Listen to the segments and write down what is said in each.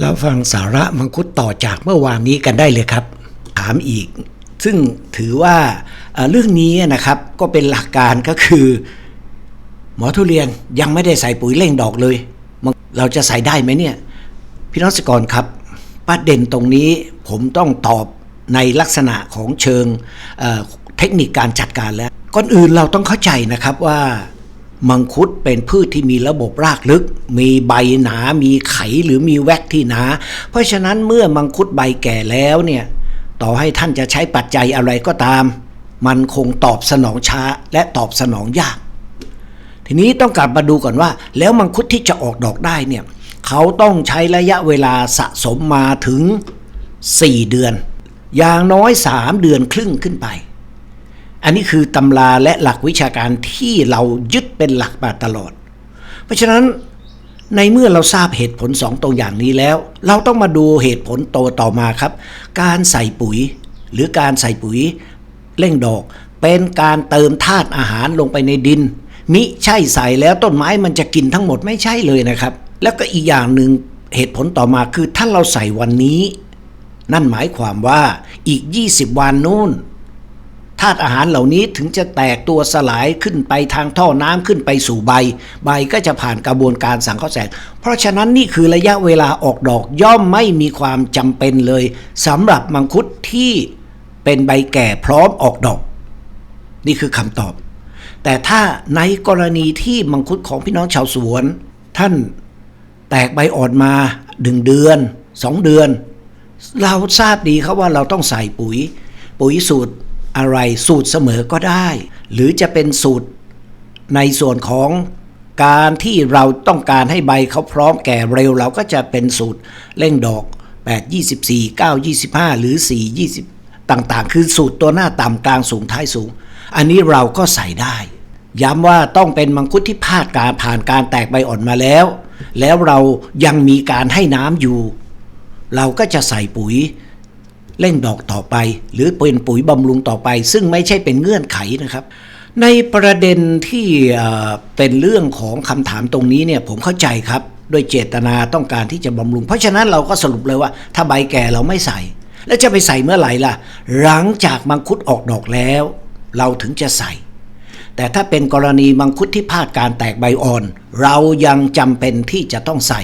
เราฟังสาระมังคุดต่อจากเมื่อวานนี้กันได้เลยครับ ถามอีก ซึ่งถือว่าเรื่องนี้นะครับก็เป็นหลักการก็คือ หมอทุเรียนยังไม่ได้ใส่ปุ๋ยเร่งดอกเลย เราจะใส่ได้ไหมเนี่ยพี่น้องสกรครับ ประเด็นตรงนี้ผมต้องตอบในลักษณะของเชิงเเทคนิคการจัดการแล้วก่อนอื่นเราต้องเข้าใจนะครับว่า มังคุดเป็นพืชที่มีระบบรากลึก มีใบหนา มีไขหรือมีแวกที่หนา เพราะฉะนั้นเมื่อมังคุดใบแก่แล้วเนี่ย ต่อให้ท่านจะใช้ปัจจัยอะไรก็ตาม มันคงตอบสนองช้าและตอบสนองยาก ทีนี้ต้องกลับมาดูก่อนว่า แล้วมังคุดที่จะออกดอกได้เนี่ยเขาต้องใช้ระยะเวลาสะสมมาถึง 4 เดือน อย่างน้อย 3 เดือนครึ่งขึ้นไป อันนี้คือตำราและหลักวิชาการที่เรายึดเป็นหลักมาตลอด เพราะฉะนั้นในเมื่อเราทราบเหตุผลสองตัวอย่างนี้แล้ว เราต้องมาดูเหตุผลโตวต่อมาครับ การใส่ปุ๋ย หรือการใส่ปุ๋ยเร่งดอก เป็นการเติมธาตุอาหารลงไปในดิน มิใช่ใส่แล้วต้นไม้มันจะกินทั้งหมดไม่ใช่เลยนะครับ แล้วก็อีกอย่างหนึ่งเหตุผลต่อมาคือถ้าเราใส่วันนี้ นั่นหมายความว่าอีก 20 วันนู่น ธาตุอาหารเหล่านี้ถึงจะแตกตัวสลายขึ้นไปทางท่อน้ำขึ้นไปสู่ใบ ใบก็จะผ่านกระบวนการสังเคราะห์แสง เพราะฉะนั้นนี่คือระยะเวลาออกดอกย่อมไม่มีความจำเป็นเลยสำหรับมังคุดที่เป็นใบแก่พร้อมออกดอก นี่คือคำตอบ แต่ถ้าในกรณีที่มังคุดของพี่น้องชาวสวน ท่านแตกใบอ่อนมาหนึ่งเดือนสองเดือน เราทราบดีครับว่าเราต้องใส่ปุ๋ย ปุ๋ยสูตร อะไรสูตรเสมอก็ได้ หรือจะเป็นสูตรในส่วนของการที่เราต้องการให้ใบเขาพร้อมแก่เร็วเราก็จะเป็นสูตรเร่งดอก 8 24 9 25 หรือ 4 20 ต่างๆ คือสูตรตัวหน้าต่ำกลางสูงท้ายสูง อันนี้เราก็ใส่ได้ ย้ำว่าต้องเป็นมังคุดที่ผ่านการผ่านการแตกใบอ่อนมาแล้ว แล้วเรายังมีการให้น้ำอยู่ เราก็จะใส่ปุ๋ย เร่งดอกต่อไป หรือเป็นปุ๋ยบำรุงต่อไป ซึ่งไม่ใช่เป็นเงื่อนไขนะครับ ในประเด็นที่เอ่อเป็นเรื่องของคำถามตรงนี้เนี่ยผมเข้าใจครับด้วยเจตนาต้องการที่จะบำรุง เพราะฉะนั้นเราก็สรุปเลยว่า ถ้าใบแก่เราไม่ใส่ แล้วจะไปใส่เมื่อไหร่ล่ะ หลังจากมังคุดออกดอกแล้ว เราถึงจะใส่ แต่ถ้าเป็นกรณีมังคุดที่พลาดการแตกใบอ่อน เรายังจำเป็นที่จะต้องใส่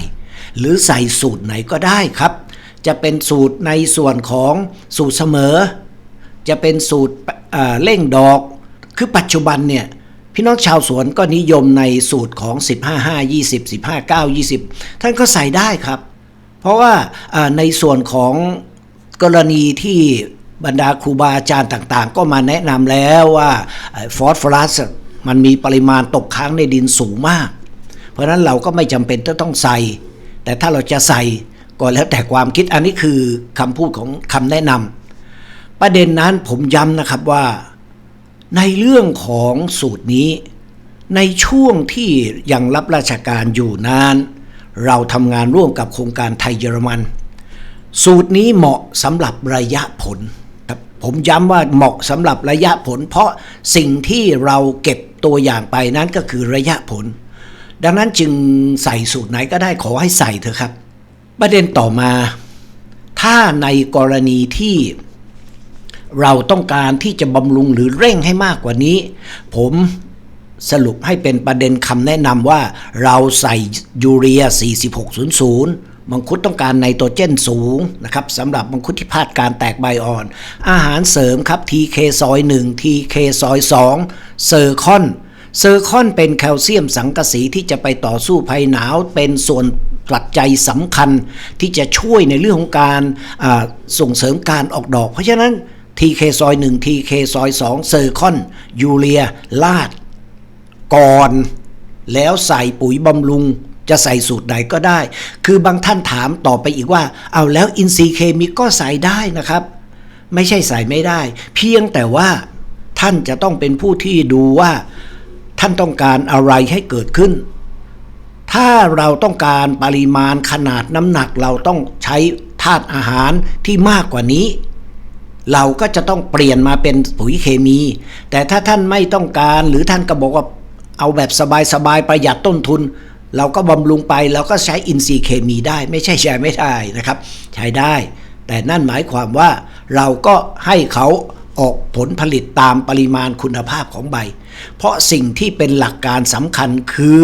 หรือใส่สูตรไหนก็ได้ครับ จะเป็นสูตรในส่วนของสูตรเสมอ จะเป็นสูตรเร่งดอก คือปัจจุบันเนี่ยพี่น้องชาวสวนก็นิยมในสูตรของ 15 5 20 15 9 20 ท่านก็ใส่ได้ครับ เพราะว่าในส่วนของกรณีที่บรรดาครูบาอาจารย์ต่างๆ ก็มาแนะนำแล้วว่าฟอสฟอรัสมันมีปริมาณตกค้างในดินสูงมาก เพราะนั้นเราก็ไม่จำเป็นจะต้องใส่ แต่ถ้าเราจะใส่ ก็แล้วแต่ความคิดอันนี้คือคำพูดของคำแนะนำประเด็นนั้นผมย้ำนะครับว่า ในเรื่องของสูตรนี้ ในช่วงที่ยังรับราชการอยู่นาน เราทำงานร่วมกับโครงการไทยเยอรมัน สูตรนี้เหมาะสำหรับระยะผลครับผมย้ำว่าเหมาะสำหรับระยะผล เพราะสิ่งที่เราเก็บตัวอย่างไปนั้นก็คือระยะผล ดังนั้นจึงใส่สูตรไหนก็ได้ขอให้ใส่เถอะครับ ประเด็นต่อมา ถ้าในกรณีที่เราต้องการที่จะบำรุงหรือเร่งให้มากกว่านี้ ผมสรุปให้เป็นประเด็นคำแนะนำว่าเราใส่ยูเรีย 4600 มังคุดต้องการไนโตรเจนสูงนะครับสำหรับมังคุดที่พลาดการแตกใบอ่อน อาหารเสริมครับ TK ซอย1 TK ซอย2เซอร์คอน เซอร์คอนเป็นแคลเซียมสังกะสีที่จะไปต่อสู้ภัยหนาว เป็นส่วนปัจจัยสำคัญที่จะช่วยในเรื่องของการส่งเสริมการออกดอก เพราะฉะนั้น TK ซอย1 TK ซอย2เซอร์คอน ยูเรีย ลาด ก่อน แล้วใส่ปุ๋ยบำรุง จะใส่สูตรใดก็ได้ คือบางท่านถามต่อไปอีกว่า เอาแล้วอินทรีย์เคมีก็ใส่ได้นะครับ ไม่ใช่ใส่ไม่ได้ เพียงแต่ว่าท่านจะต้องเป็นผู้ที่ดูว่า ท่านต้องการอะไรให้เกิดขึ้น ถ้าเราต้องการปริมาณขนาดน้ำหนักเราต้องใช้ธาตุอาหารที่มากกว่านี้ เราก็จะต้องเปลี่ยนมาเป็นปุ๋ยเคมี แต่ถ้าท่านไม่ต้องการหรือท่านก็บอกว่าเอาแบบสบายๆประหยัดต้นทุน เราก็บำรุงไปเราก็ใช้อินทรีย์เคมีได้ ไม่ใช่ใช้ไม่ได้นะครับ ใช้ได้ แต่นั่นหมายความว่าเราก็ให้เขา ออกผลผลิตตามปริมาณคุณภาพของใบ เพราะสิ่งที่เป็นหลักการสำคัญคือ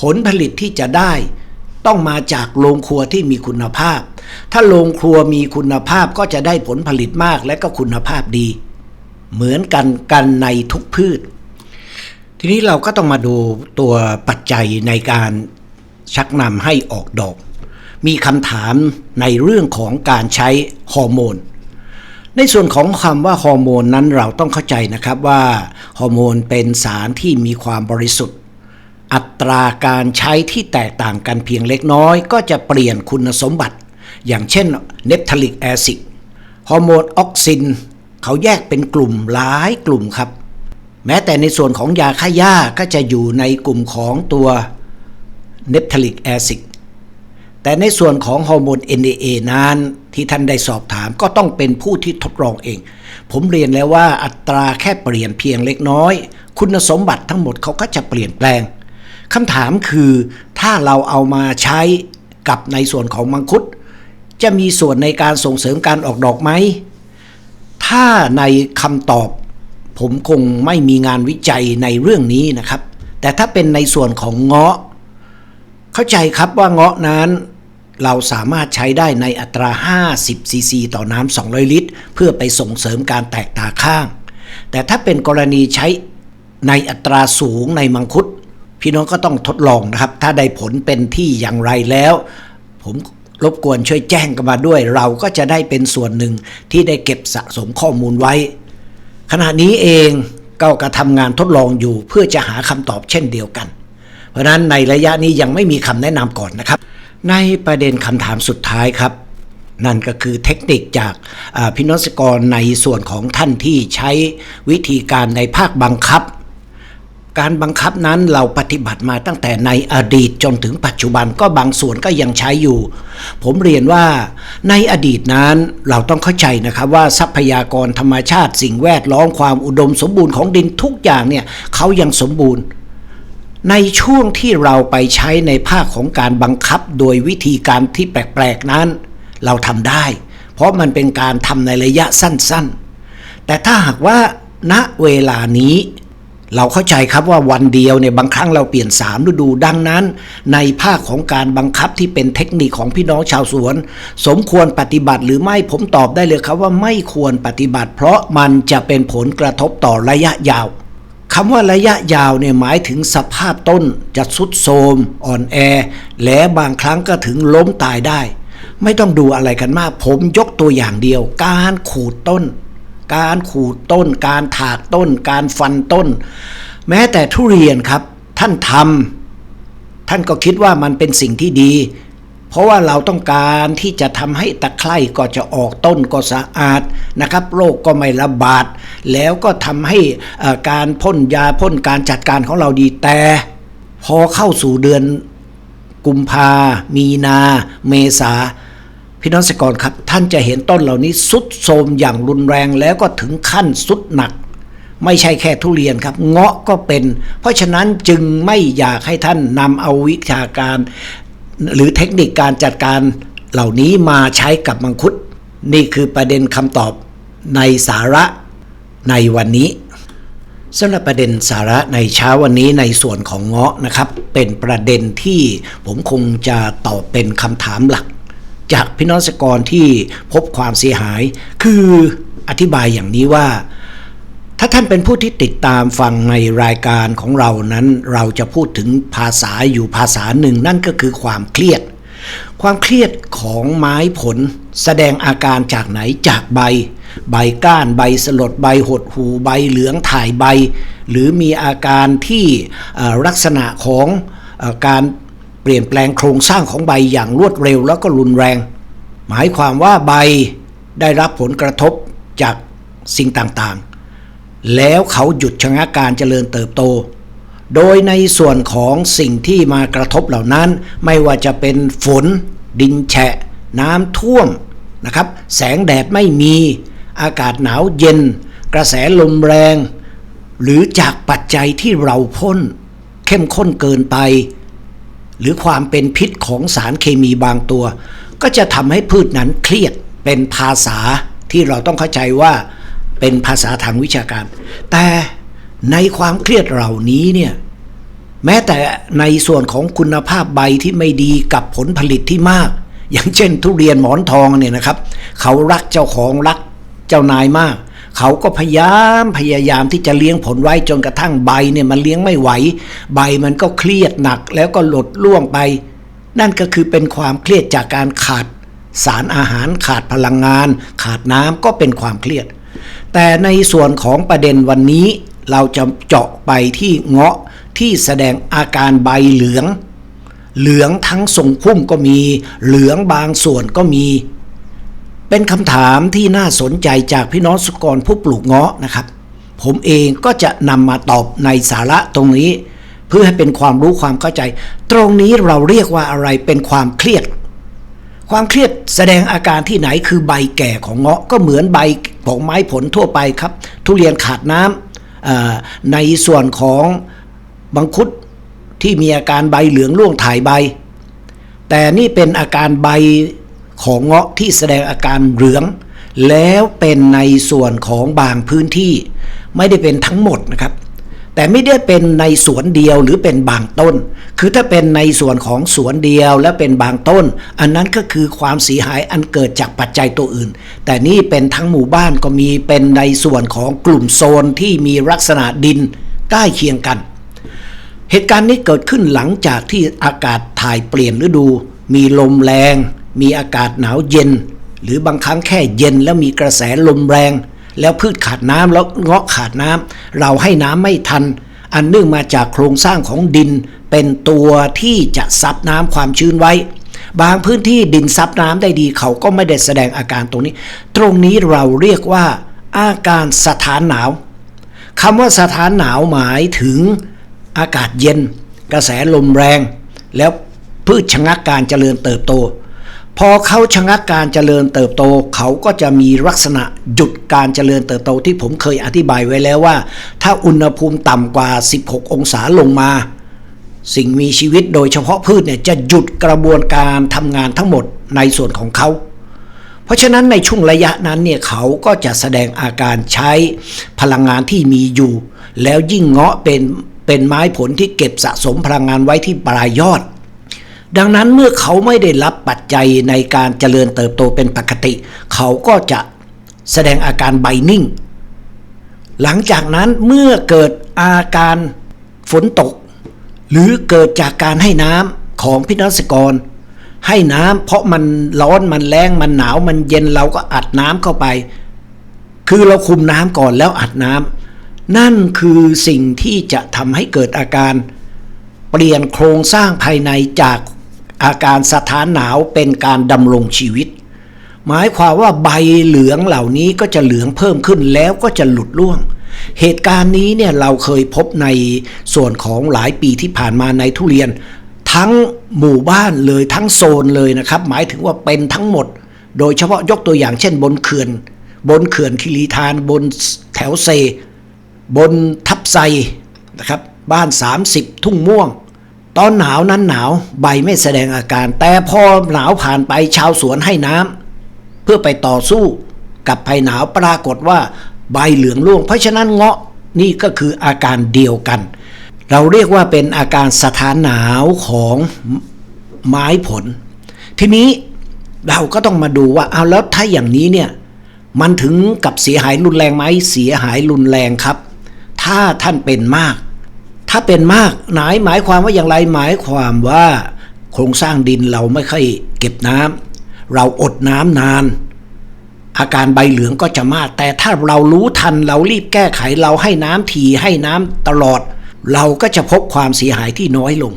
ผลผลิตที่จะได้ต้องมาจากโรงครัวที่มีคุณภาพ ถ้าโรงครัวมีคุณภาพก็จะได้ผลผลิตมากและก็คุณภาพดี เหมือนกันกันในทุกพืช ทีนี้เราก็ต้องมาดูตัวปัจจัยในการชักนำให้ออกดอก มีคำถามในเรื่องของการใช้ฮอร์โมน ในส่วนของคำว่าฮอร์โมนนั้นเราต้องเข้าใจนะครับว่าฮอร์โมนเป็นสารที่มีความบริสุทธิ์ อัตราการใช้ที่แตกต่างกันเพียงเล็กน้อย ก็จะเปลี่ยนคุณสมบัติ อย่างเช่นเนปทาลิกแอซิดฮอร์โมนออกซิน เขาแยกเป็นกลุ่มหลายกลุ่มครับ แม้แต่ในส่วนของยาฆ่าหญ้าก็จะอยู่ในกลุ่มของตัวเนปทาลิกแอซิด แต่ในส่วนของฮอร์โมน NAA นั้นที่ท่านได้สอบถามก็ต้องเป็นผู้ที่ทดลองเอง ผมเรียนแล้วว่าอัตราแค่เปลี่ยนเพียงเล็กน้อย คุณสมบัติทั้งหมดเขาก็จะเปลี่ยนแปลงคำถามคือถ้าเราเอามาใช้กับในส่วนของมังคุด จะมีส่วนในการส่งเสริมการออกดอกไหม ถ้าในคำตอบ ผมคงไม่มีงานวิจัยในเรื่องนี้นะครับ แต่ถ้าเป็นในส่วนของเงาะ เข้าใจครับว่าเงาะนั้น เราสามารถใช้ได้ในอัตรา 50 ซีซีต่อน้ำ 200 ลิตร เพื่อไปส่งเสริมการแตกตาข้าง แต่ถ้าเป็นกรณีใช้ในอัตราสูงในมังคุด พี่น้องก็ต้องทดลองนะครับ ถ้าได้ผลเป็นที่อย่างไรแล้ว ผมรบกวนช่วยแจ้งกันมาด้วย เราก็จะได้เป็นส่วนหนึ่งที่ได้เก็บสะสมข้อมูลไว้ ขณะนี้เองก็กระทำงานทดลองอยู่เพื่อจะหาคำตอบเช่นเดียวกัน เพราะฉะนั้นในระยะนี้ยังไม่มีคำแนะนำก่อนนะครับ ในประเด็นคำถามสุดท้ายครับ นั่นก็คือเทคนิคจากพินศกรในส่วนของท่านที่ใช้วิธีการในภาคบังคับ การบังคับนั้นเราปฏิบัติมาตั้งแต่ในอดีตจนถึงปัจจุบันก็บางส่วนก็ยังใช้อยู่ ผมเรียนว่าในอดีตนั้นเราต้องเข้าใจนะครับว่าทรัพยากรธรรมชาติ สิ่งแวดล้อมความอุดมสมบูรณ์ของดินทุกอย่างเนี่ยเขายังสมบูรณ์ ในช่วงที่เราไปใช้ในภาคของการบังคับโดยวิธีการที่แปลกๆนั้น เราทำได้ เพราะมันเป็นการทำในระยะสั้นๆ แต่ถ้าหากว่าณเวลานี้เราเข้าใจครับว่าวันเดียวเนี่ยบางครั้งเราเปลี่ยนสามฤดูดังนั้น ในภาคของการบังคับที่เป็นเทคนิคของพี่น้องชาวสวน สมควรปฏิบัติหรือไม่ผมตอบได้เลยครับว่าไม่ควรปฏิบัติ เพราะมันจะเป็นผลกระทบต่อระยะยาว คำว่าระยะยาวเนี่ยหมายถึงสภาพต้นจะสุดโทรมอ่อนแอ และบางครั้งก็ถึงล้มตายได้ ไม่ต้องดูอะไรกันมาก ผมยกตัวอย่างเดียว การขูดต้น การขูดต้น การถากต้น การฟันต้น แม้แต่ทุเรียนครับ ท่านทำท่านก็คิดว่ามันเป็นสิ่งที่ดี เพราะว่าเราต้องการที่จะทำให้ตะไคร่ก็จะออกต้นก็สะอาดนะครับโรคก็ไม่ระบาด แล้วก็ทำให้การพ่นยาพ่นการจัดการของเราดีแต่ พอเข้าสู่เดือนกุมภา มีนา เมษาพี่น้องเกษตรกรครับท่านจะเห็นต้นเหล่านี้สุดโทมอย่างรุนแรงแล้วก็ถึงขั้นสุดหนัก ไม่ใช่แค่ทุเรียนครับ เงาะก็เป็น เพราะฉะนั้นจึงไม่อยากให้ท่านนำเอาวิชาการ หรือเทคนิคการจัดการเหล่านี้มาใช้กับมังคุด นี่คือประเด็นคำตอบในสาระในวันนี้สำหรับประเด็นสาระในเช้าวันนี้ในส่วนของเงาะนะครับ เป็นประเด็นที่ผมคงจะตอบเป็นคำถามหลัก จากพี่น้องเกษตรกรที่พบความเสียหาย คืออธิบายอย่างนี้ว่า ถ้าท่านเป็นผู้ที่ติดตามฟังในรายการของเรานั้น เราจะพูดถึงภาษาอยู่ภาษาหนึ่งนั่นก็คือความเครียด ความเครียดของไม้ผล แสดงอาการจากไหนจากใบ ใบก้านใบสลดใบหดหูใบเหลืองถ่ายใบ หรือมีอาการที่ลักษณะของอการเปลี่ยนแปลงโครงสร้างของใบอย่างรวดเร็วแล้วก็รุนแรง หมายความว่าใบได้รับผลกระทบจากสิ่งต่างๆ แล้วเขาหยุดชะงักการเจริญเติบโต โดยในส่วนของสิ่งที่มากระทบเหล่านั้น ไม่ว่าจะเป็นฝน ดินแฉะ น้ำท่วมนะครับ แสงแดดไม่มี อากาศหนาวเย็น กระแสลมแรง หรือจากปัจจัยที่เราพ่น เข้มข้นเกินไป หรือความเป็นพิษของสารเคมีบางตัว ก็จะทำให้พืชนั้นเครียดเป็นภาษาที่เราต้องเข้าใจว่า เป็นภาษาทางวิชาการ แต่ในความเครียดเหล่านี้เนี่ยแม้แต่ในส่วนของคุณภาพใบที่ไม่ดีกับผลผลิตที่มาก อย่างเช่น ทุเรียนหมอนทองเนี่ยนะครับ เขารักเจ้าของรักเจ้านายมาก เขาก็พยายามพยายามที่จะเลี้ยงผลไว้จนกระทั่งใบเนี่ยมันเลี้ยงไม่ไหว ใบมันก็เครียดหนักแล้วก็หลดล่วงไป นั่นก็คือเป็นความเครียดจากการขาดสารอาหารขาดพลังงาน ขาดน้ำก็เป็นความเครียด แต่ในส่วนของประเด็นวันนี้ เราจะเจาะไปที่เงาะที่แสดงอาการใบเหลือง เหลืองทั้งทรงพุ่มก็มี เหลืองบางส่วนก็มี เป็นคำถามที่น่าสนใจจากพี่น้องสุกรผู้ปลูกเงาะนะครับ ผมเองก็จะนำมาตอบในสาระตรงนี้ เพื่อให้เป็นความรู้ความเข้าใจ ตรงนี้เราเรียกว่าอะไรเป็นความเครียด ความเครียดแสดงอาการที่ไหนคือใบแก่ของเงาะก็เหมือนใบของไม้ผลทั่วไปครับ ทุเรียนขาดน้ำในส่วนของบังคุดที่มีอาการใบเหลืองร่วงถ่ายใบ แต่นี่เป็นอาการใบของเงาะที่แสดงอาการเหลือง แล้วเป็นในส่วนของบางพื้นที่ ไม่ได้เป็นทั้งหมดนะครับ แต่ไม่ได้เป็นในสวนเดียวหรือเป็นบางต้น คือถ้าเป็นในส่วนของสวนเดียวและเป็นบางต้น อันนั้นก็คือความเสียหายอันเกิดจากปัจจัยตัวอื่น แต่นี่เป็นทั้งหมู่บ้านก็มีเป็นในส่วนของกลุ่มโซนที่มีลักษณะดินใกล้เคียงกัน เหตุการณ์นี้เกิดขึ้นหลังจากที่อากาศถ่ายเปลี่ยนฤดู มีลมแรง มีอากาศหนาวเย็น หรือบางครั้งแค่เย็นแล้วมีกระแสลมแรง แล้วพืชขาดน้ำแล้วเงาะขาดน้ำเราให้น้ำไม่ทัน อันเนื่องมาจากโครงสร้างของดิน เป็นตัวที่จะซับน้ำความชื้นไว้ บางพื้นที่ดินซับน้ำได้ดีเขาก็ไม่ได้แสดงอาการตรงนี้ ตรงนี้เราเรียกว่า อาการสถานหนาวคำว่าสถานหนาวหมายถึงอากาศเย็น กระแสลมแรง แล้วพืชชะงักการเจริญเติบโต พอเขาชะงักการเจริญเติบโต เขาก็จะมีลักษณะหยุดการเจริญเติบโตที่ผมเคยอธิบายไว้แล้วว่า ถ้าอุณหภูมิต่ำกว่า 16 องศาลงมา สิ่งมีชีวิตโดยเฉพาะพืชเนี่ยจะหยุดกระบวนการทำงานทั้งหมดในส่วนของเขา เพราะฉะนั้นในช่วงระยะนั้นเนี่ยเขาก็จะแสดงอาการใช้พลังงานที่มีอยู่ แล้วยิ่งเงาะเป็นเป็นไม้ผลที่เก็บสะสมพลังงานไว้ที่ปลายยอด ดังนั้นเมื่อเขาไม่ได้รับปัจจัยในการเจริญเติบโตเป็นปกติ เขาก็จะแสดงอาการใบนิ่ง หลังจากนั้นเมื่อเกิดอาการฝนตก หรือเกิดจากการให้น้ำของพินักกร ให้น้ำเพราะมันร้อนมันแรงมันหนาวมันเย็นเราก็อัดน้ำเข้าไป คือเราคุมน้ำก่อนแล้วอัดน้ำนั่นคือสิ่งที่จะทำให้เกิดอาการเปลี่ยนโครงสร้างภายในจาก อาการสถานหนาวเป็นการดำรงชีวิต หมายความว่าใบเหลืองเหล่านี้ก็จะเหลืองเพิ่มขึ้นแล้วก็จะหลุดร่วง เหตุการณ์นี้เนี่ยเราเคยพบในส่วนของหลายปีที่ผ่านมาในทุเรียน ทั้งหมู่บ้านเลยทั้งโซนเลยนะครับ หมายถึงว่าเป็นทั้งหมด โดยเฉพาะยกตัวอย่างเช่นบนเขื่อน บนเขื่อนคิริทานบนแถวเซ บนทับไซนะครับบ้าน 30 ทุ่งม่วง ตอนหนาวนั้นหนาวใบไม่แสดงอาการ แต่พอหนาวผ่านไปชาวสวนให้น้ำเพื่อไปต่อสู้กับภัยหนาวปรากฏว่าใบเหลืองร่วง เพราะฉะนั้นเงาะนี่ก็คืออาการเดียวกัน เราเรียกว่าเป็นอาการสถานหนาวของไม้ผล ทีนี้เราก็ต้องมาดูว่าเอาแล้วถ้าอย่างนี้เนี่ยมันถึงกับเสียหายรุนแรงไหมเสียหายรุนแรงครับ ถ้าท่านเป็นมาก ถ้าเป็นมากหมายหมายความว่าอย่างไรหมายความว่าโครงสร้างดินเราไม่ค่อยเก็บน้ำเราอดน้ำนาน อาการใบเหลืองก็จะมาก แต่ถ้าเรารู้ทันเรารีบแก้ไขเราให้น้ำทีให้น้ำตลอด เราก็จะพบความเสียหายที่น้อยลง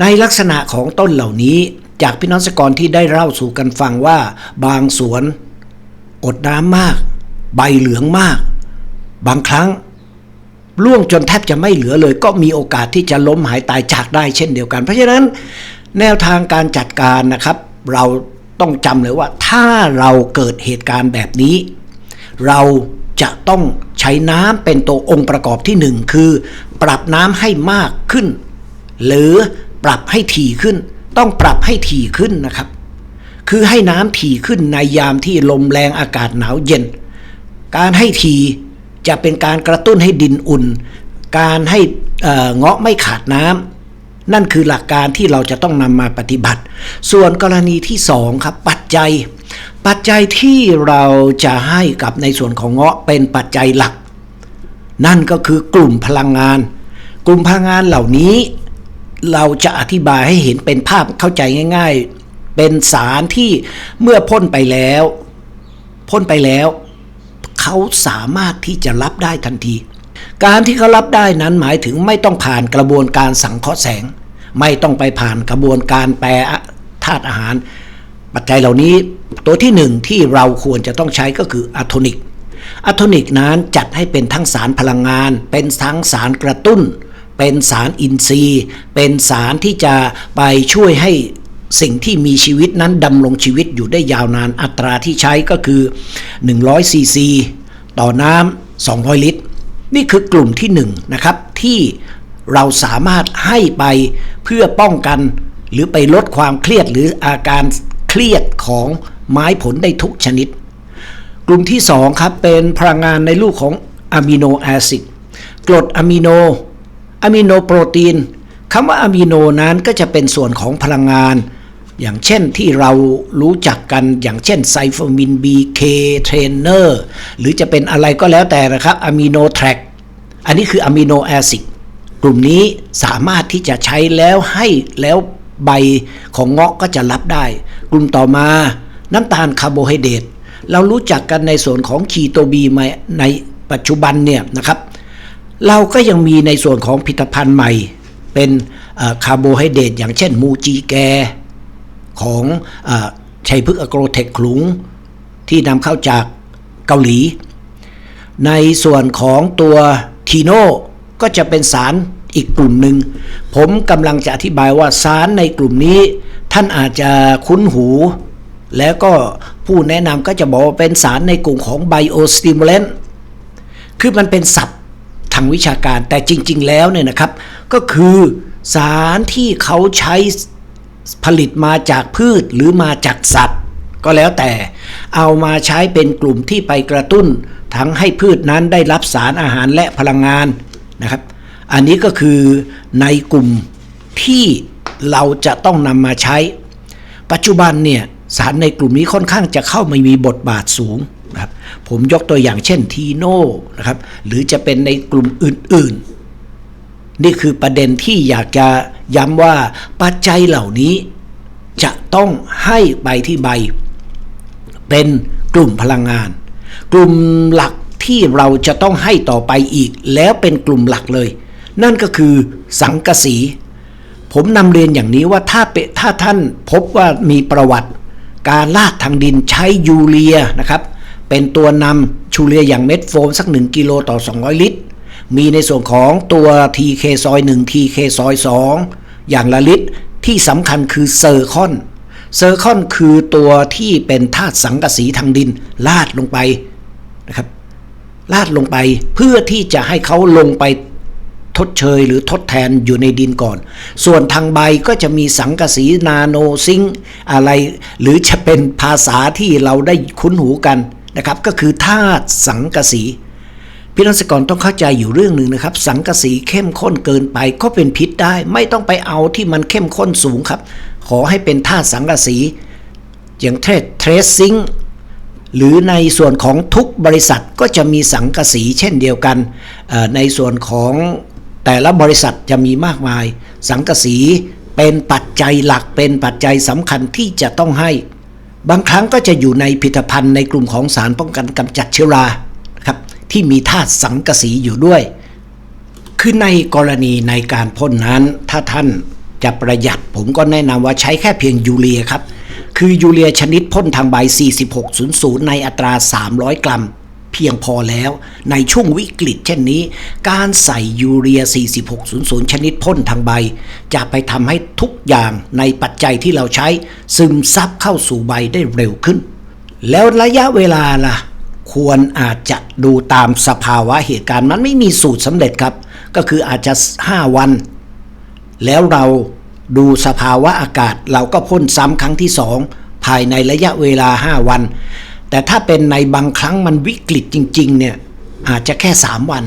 ในลักษณะของต้นเหล่านี้ จากพี่น้องสกรที่ได้เล่าสู่กันฟังว่า บางสวน อดน้ำมาก ใบเหลืองมาก บางครั้ง ร่วงจนแทบจะไม่เหลือเลย ก็มีโอกาสที่จะล้มหายตายจากได้เช่นเดียวกัน เพราะฉะนั้นแนวทางการจัดการนะครับ เราต้องจำเลยว่าถ้าเราเกิดเหตุการณ์แบบนี้ เราจะต้องใช้น้ำเป็นตัวองค์ประกอบที่หนึ่งคือ ปรับน้ำให้มากขึ้น หรือปรับให้ถี่ขึ้น ต้องปรับให้ถี่ขึ้นนะครับ คือให้น้ำถี่ขึ้นในยามที่ลมแรงอากาศหนาวเย็น การให้ที จะเป็นการกระตุ้นให้ดินอุ่น การให้เงาะไม่ขาดน้ำนั่นคือหลักการที่เราจะต้องนำมาปฏิบัติ ส่วนกรณีที่สองครับปัจจัย ปัจจัยที่เราจะให้กับในส่วนของเงาะเป็นปัจจัยหลัก นั่นก็คือกลุ่มพลังงาน กลุ่มพลังงานเหล่านี้เราจะอธิบายให้เห็นเป็นภาพเข้าใจง่าย ๆ เป็นสารที่เมื่อพ่นไปแล้ว พ่นไปแล้ว เขาสามารถที่จะรับได้ทันที การที่เขารับได้นั้นหมายถึงไม่ต้องผ่านกระบวนการสังเคราะห์แสง ไม่ต้องไปผ่านกระบวนการแปรธาตุอาหาร ปัจจัยเหล่านี้ตัวที่หนึ่งที่เราควรจะต้องใช้ก็คืออะโทนิกอะโทนิกนั้นจัดให้เป็นทั้งสารพลังงาน เป็นทั้งสารกระตุ้น เป็นสารอินทรีย์ เป็นสารที่จะไปช่วยให้ สิ่งที่มีชีวิตนั้นดำรงชีวิตอยู่ได้ยาวนานอัตราที่ใช้ก็คือ 100ซีซีต่อน้ำ200 ลิตร นี่คือกลุ่มที่1นงนะครับที่เราสามารถให้ไปเพื่อป้องกัน หรือไปลดความเครียดหรืออาการเครียดของไม้ผลได้ทุกชนิด กลุ่มที่2ครับเป็นพลังงานในรูปของอะมิโนแอซิดกรดอะมิโนอะมิโนโปรตีนคำว่าอะมิโนนั้นก็จะเป็นส่วนของพลังงาน อย่างเช่นที่เรารู้จักกันอย่างเช่นไซโฟมิน BK เทรนเนอร์หรือจะเป็นอะไรก็แล้วแต่นะครับอะมิโนแทร็กอันนี้คืออะมิโนแอซิดกลุ่มนี้สามารถที่จะใช้แล้วให้แล้วใบของเงาะก็จะรับได้ กลุ่มต่อมาน้ำตาลคาร์โบไฮเดรตเรารู้จักกันในส่วนของคีโตบีมในปัจจุบันเนี่ยนะครับ เราก็ยังมีในส่วนของผลิตภัณฑ์ใหม่ เป็นคาร์โบไฮเดรตอย่างเช่นมูจีแก ของออชัยพฤกษ์อโกรเทคขลุง ที่นำเข้าจากเกาหลี ในส่วนของตัวทีโน่ก็จะเป็นสารอีกกลุ่มหนึ่ง ผมกำลังจะอธิบายว่าสารในกลุ่มนี้ ท่านอาจจะคุ้นหู แล้วก็ผู้แนะนำก็จะบอกว่าเป็นสารในกลุ่มของไบโอสติมูลเลนคือมันเป็นศัพท์ทางวิชาการแต่จริง ๆ แล้วเนี่ยนะครับ ก็คือสารที่เขาใช้ ผลิตมาจากพืชหรือมาจากสัตว์ ก็แล้วแต่ เอามาใช้เป็นกลุ่มที่ไปกระตุ้น ทั้งให้พืชนั้นได้รับสารอาหารและพลังงานนะครับ อันนี้ก็คือในกลุ่มที่เราจะต้องนำมาใช้ ปัจจุบันเนี่ยสารในกลุ่มนี้ค่อนข้างจะเข้ามามีบทบาทสูงนะครับผมยกตัวอย่างเช่นทีโน่นะครับหรือจะเป็นในกลุ่มอื่นๆ นี่คือประเด็นที่อยากจะ ย้ำว่าปัจจัยเหล่านี้จะต้องให้ใบที่ใบ เป็นกลุ่มพลังงาน กลุ่มหลักที่เราจะต้องให้ต่อไปอีก แล้วเป็นกลุ่มหลักเลย นั่นก็คือสังกะสี ผมนำเรียนอย่างนี้ว่าถ้าเปถ้าท่านพบว่ามีประวัติ การลาดทางดินใช้ยูเรียนะครับ เป็นตัวนำชูเรียอย่างเม็ดโฟมสัก 1 กิโลต่อ 200 ลิตร มีในส่วนของตัว TK ซอย1 TK ซอย2 อย่างละลิตรที่สำคัญคือเซอร์คอน เซอร์คอนคือตัวที่เป็นธาตุสังกะสีทางดินลาดลงไปนะครับลาดลงไปเพื่อที่จะให้เขาลงไปทดเชยหรือทดแทนอยู่ในดินก่อน ส่วนทางใบก็จะมีสังกะสีนาโนซิงอะไร หรือจะเป็นภาษาที่เราได้คุ้นหูกันนะครับ ก็คือธาตุสังกะสี พี่นักศึกรต้องเข้าใจอยู่เรื่องหนึ่งนะครับ สังกะสีเข้มข้นเกินไปก็เป็นพิษได้ ไม่ต้องไปเอาที่มันเข้มข้นสูงครับ ขอให้เป็นธาตุสังกะสีอย่างเทรดเทรสซิงหรือในส่วนของทุกบริษัทก็จะมีสังกะสีเช่นเดียวกัน ในส่วนของแต่ละบริษัทจะมีมากมาย สังกะสีเป็นปัจจัยหลักเป็นปัจจัยสำคัญที่จะต้องให้ บางครั้งก็จะอยู่ในผลิตภัณฑ์ในกลุ่มของสารป้องกันกำจัดเชื้อรา ที่มีธาตุสังกะสีอยู่ด้วย คือในกรณีในการพ่นนั้น ถ้าท่านจะประหยัดผมก็แนะนำว่าใช้แค่เพียงยูเรียครับ คือยูเรียชนิดพ่นทางใบ 4600 ในอัตรา 300 กรัมเพียงพอแล้ว ในช่วงวิกฤตเช่นนี้ การใส่ยูเรีย 4600 ชนิดพ่นทางใบ จะไปทำให้ทุกอย่างในปัจจัยที่เราใช้ซึมซับเข้าสู่ใบได้เร็วขึ้น แล้วระยะเวลาล่ะ ควรอาจจะดูตามสภาวะเหตุการณ์มันไม่มีสูตรสำเร็จครับ ก็คืออาจจะ 5 วัน แล้วเราดูสภาวะอากาศ เราก็พ่นซ้ำครั้งที่สองภายในระยะเวลา 5 วัน แต่ถ้าเป็นในบางครั้งมันวิกฤตจริง ๆ เนี่ยอาจจะแค่ 3 วัน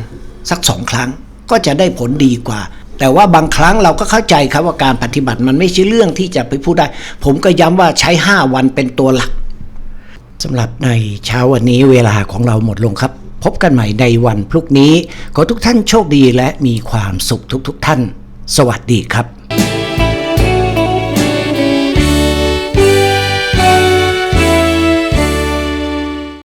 สักสองครั้งก็จะได้ผลดีกว่า แต่ว่าบางครั้งเราก็เข้าใจครับว่าการปฏิบัติมันไม่ใช่เรื่องที่จะไปพูดได้ ผมก็ย้ำว่าใช้ 5 วันเป็นตัวหลัก สำหรับในเช้าวันนี้เวลาของเราหมดลงครับ พบกันใหม่ในวันพรุ่งนี้ ขอทุกท่านโชคดีและมีความสุขทุกๆทท่าน สวัสดีครับ